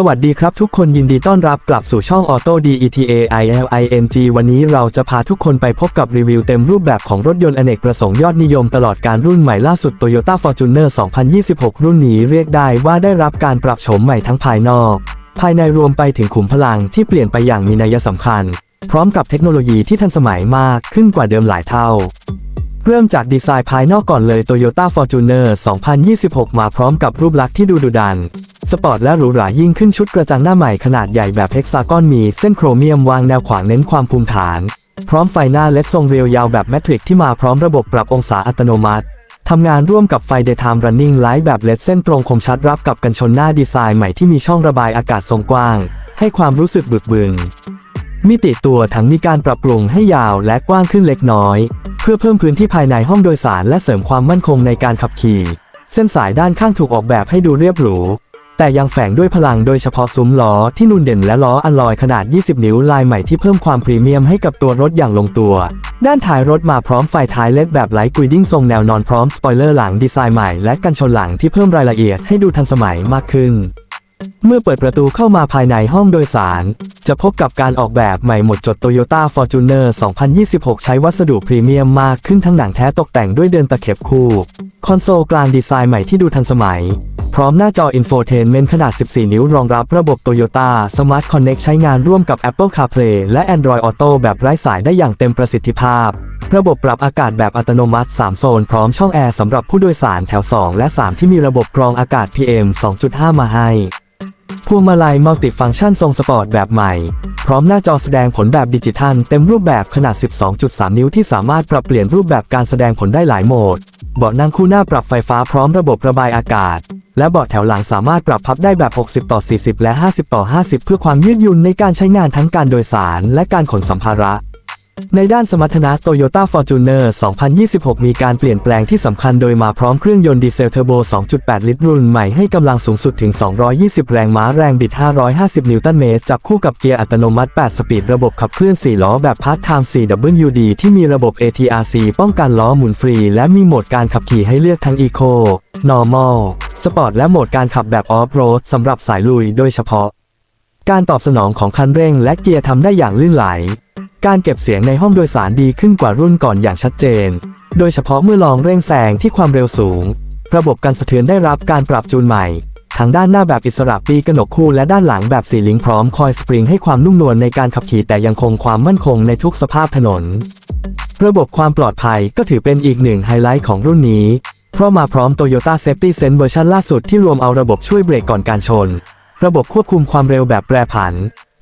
สวัสดีครับทุกคนยินดีต้อนรับกลับสู่ช่อง Auto DETA ILING วันนี้เราจะพาทุกคนไปพบกับรีวิวเต็มรูปแบบของรถยนต์อเนกประสงค์ยอดนิยมตลอดการรุ่นใหม่ล่าสุด Toyota Fortuner 2026 รุ่นนี้เรียกได้ว่าได้รับการปรับโฉมใหม่ทั้งภายนอก ภายในรวมไปถึงขุมพลังที่เปลี่ยนไปอย่างมีนัยสำคัญ พร้อมกับเทคโนโลยีที่ทันสมัยมากขึ้นกว่าเดิมหลายเท่าเริ่มจากดีไซน์ภายนอกก่อนเลย Toyota Fortuner 2026 มาพร้อมกับรูปลักษณ์ที่ดูดุดัน สปอร์ตและหรูหรายิ่งขึ้นชุดกระจังหน้าใหม่ขนาดใหญ่แบบเฮกซากอนมีเส้นโครเมียมวางแนวขวางเน้นความภูมิฐาน พร้อมไฟหน้าเลดทรงเรียวยาวแบบแมทริกที่มาพร้อมระบบปรับองศาอัตโนมัติทำงานร่วมกับไฟ Daytime Running Light แบบเลดเส้นตรงคมชัดรับกับกันชนหน้าดีไซน์ใหม่ที่มีช่องระบายอากาศทรงกว้าง ให้ความรู้สึกบึกบึนมิติตัวถังมีการปรับปรุงให้ยาวและกว้างขึ้นเล็กน้อย เพื่อเพิ่มพื้นที่ภายในห้องโดยสารและเสริมความมั่นคงในการขับขี่ เส้นสายด้านข้างถูกออกแบบให้ดูเรียบหรู แต่ยังแฝงด้วยพลังโดยเฉพาะซุ้มล้อที่นูนเด่นและล้ออัลลอยขนาด 20 นิ้วลายใหม่ที่เพิ่มความพรีเมียมให้กับตัวรถอย่างลงตัว ด้านท้ายรถมาพร้อมไฟท้ายเลดแบบไลท์กุยดิ้งทรงแนวนอนพร้อมสปอยเลอร์หลังดีไซน์ใหม่และกันชนหลังที่เพิ่มรายละเอียดให้ดูทันสมัยมากขึ้น เมื่อเปิดประตูเข้ามาภายในห้องโดยสาร จะพบกับการออกแบบใหม่หมดจด Toyota Fortuner 2026 ใช้วัสดุพรีเมียมมากขึ้นทั้งหนังแท้ตกแต่งด้วยเดินตะเข็บคู่ คอนโซลกลางดีไซน์ใหม่ที่ดูทันสมัย พร้อมหน้าจอ Infotainment ขนาด 14 นิ้ว รองรับระบบ Toyota Smart Connect ใช้งานร่วมกับ Apple CarPlay และ Android Auto แบบไร้สายได้อย่างเต็มประสิทธิภาพ ระบบปรับอากาศแบบอัตโนมัติ 3 โซน พร้อมช่องแอร์สำหรับผู้โดยสารแถว 2 และ 3 ที่มีระบบกรองอากาศ PM 2.5 มาให้พวงมาลัยมัลติฟังก์ชันทรงสปอร์ตแบบใหม่ พร้อมหน้าจอแสดงผลแบบดิจิทัล เต็มรูปแบบขนาด 12.3 นิ้วที่สามารถปรับเปลี่ยนรูปแบบการแสดงผลได้หลายโหมด เบาะนั่งคู่หน้าปรับไฟฟ้าพร้อมระบบระบายอากาศ และเบาะแถวหลังสามารถปรับพับได้แบบ 60 ต่อ 40 และ 50 ต่อ 50 เพื่อความยืดหยุ่นในการใช้งานทั้งการโดยสารและการขนสัมภาระ ในด้านสมรรถนะ Toyota Fortuner 2026 มีการเปลี่ยนแปลงที่สำคัญโดยมาพร้อมเครื่องยนต์ดีเซลเทอร์โบ 2.8 ลิตรรุ่นใหม่ให้กำลังสูงสุดถึง 220 แรงม้าแรงบิด 550 นิวตันเมตร จับคู่กับเกียร์อัตโนมัติ 8 สปีด ระบบขับเคลื่อน 4 ล้อแบบพาร์ทไทม์ 4WD ที่มีระบบ ATRC ป้องกันล้อหมุนฟรี และมีโหมดการขับขี่ให้เลือกทั้ง Eco Normal Sport และโหมดการขับแบบ Off-road สำหรับสายลุยโดยเฉพาะ การตอบสนองของคันเร่งและเกียร์ทำได้อย่างลื่นไหล การเก็บเสียงในห้องโดยสารดีขึ้นกว่ารุ่นก่อนอย่างชัดเจน โดยเฉพาะเมื่อลองเร่งแซงที่ความเร็วสูง ระบบการสะเทือนได้รับการปรับจูนใหม่ ทั้งด้านหน้าแบบอิสระปีกระหนกคู่และด้านหลังแบบสีลิงพร้อมคอยสปริงให้ความนุ่มนวลในการขับขี่แต่ยังคงความมั่นคงในทุกสภาพถนน ระบบความปลอดภัยก็ถือเป็นอีกหนึ่งไฮไลท์ของรุ่นนี้ เพราะมาพร้อม Toyota Safety Sense เวอร์ชันล่าสุดที่รวมเอาระบบช่วยเบรกก่อนการชน ระบบควบคุมความเร็วแบบแปรผัน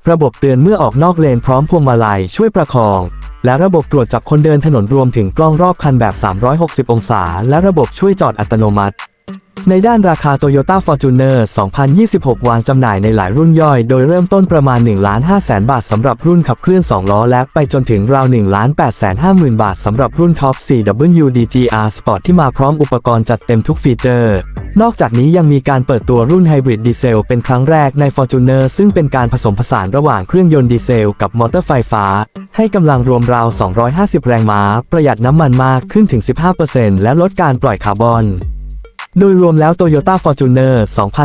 ระบบเตือนเมื่อออกนอกเลนพร้อมพวงมาลัยช่วยประคอง และระบบตรวจจับคนเดินถนนรวมถึงกล้องรอบคันแบบ 360 องศา และระบบช่วยจอดอัตโนมัติ ในด้านราคา Toyota Fortuner 2026 วางจำหน่ายในหลายรุ่นย่อย โดยเริ่มต้นประมาณ 1 5 0 0 0 0 บาทสำหรับรุ่นขับเคลื่อน 2 ล้อและไปจนถึงราว 1 8 5 0 0 0 0 บาทสำหรับรุ่น Top 4 WDGR Sport ที่มาพร้อมอุปกรณ์จัดเต็มทุกฟีเจอร์ นอกจากนี้ยังมีการเปิดตัวรุ่นไฮบริดดีเซลเป็นครั้งแรกใน Fortuner ซึ่งเป็นการผสมผสานระหว่างเครื่องยนต์ดีเซลกับมอเตอร์ไฟฟ้า ให้กำลังรวมราว 250 แรงม้า ประหยัดน้ำมันมากขึ้นถึง 15%และลดการปล่อยคาร์บอน โดยรวมแล้ว Toyota Fortuner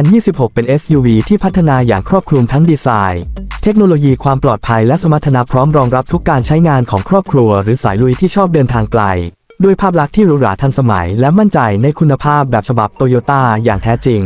2026 เป็น SUV ที่พัฒนาอย่างครอบคลุมทั้งดีไซน์ เทคโนโลยีความปลอดภัยและสมรรถนะพร้อมรองรับทุกการใช้งานของครอบครัว หรือสายลุยที่ชอบเดินทางไกล ด้วยภาพลักษณ์ที่หรูหราทันสมัย และมั่นใจในคุณภาพแบบฉบับโตโยต้าอย่างแท้จริง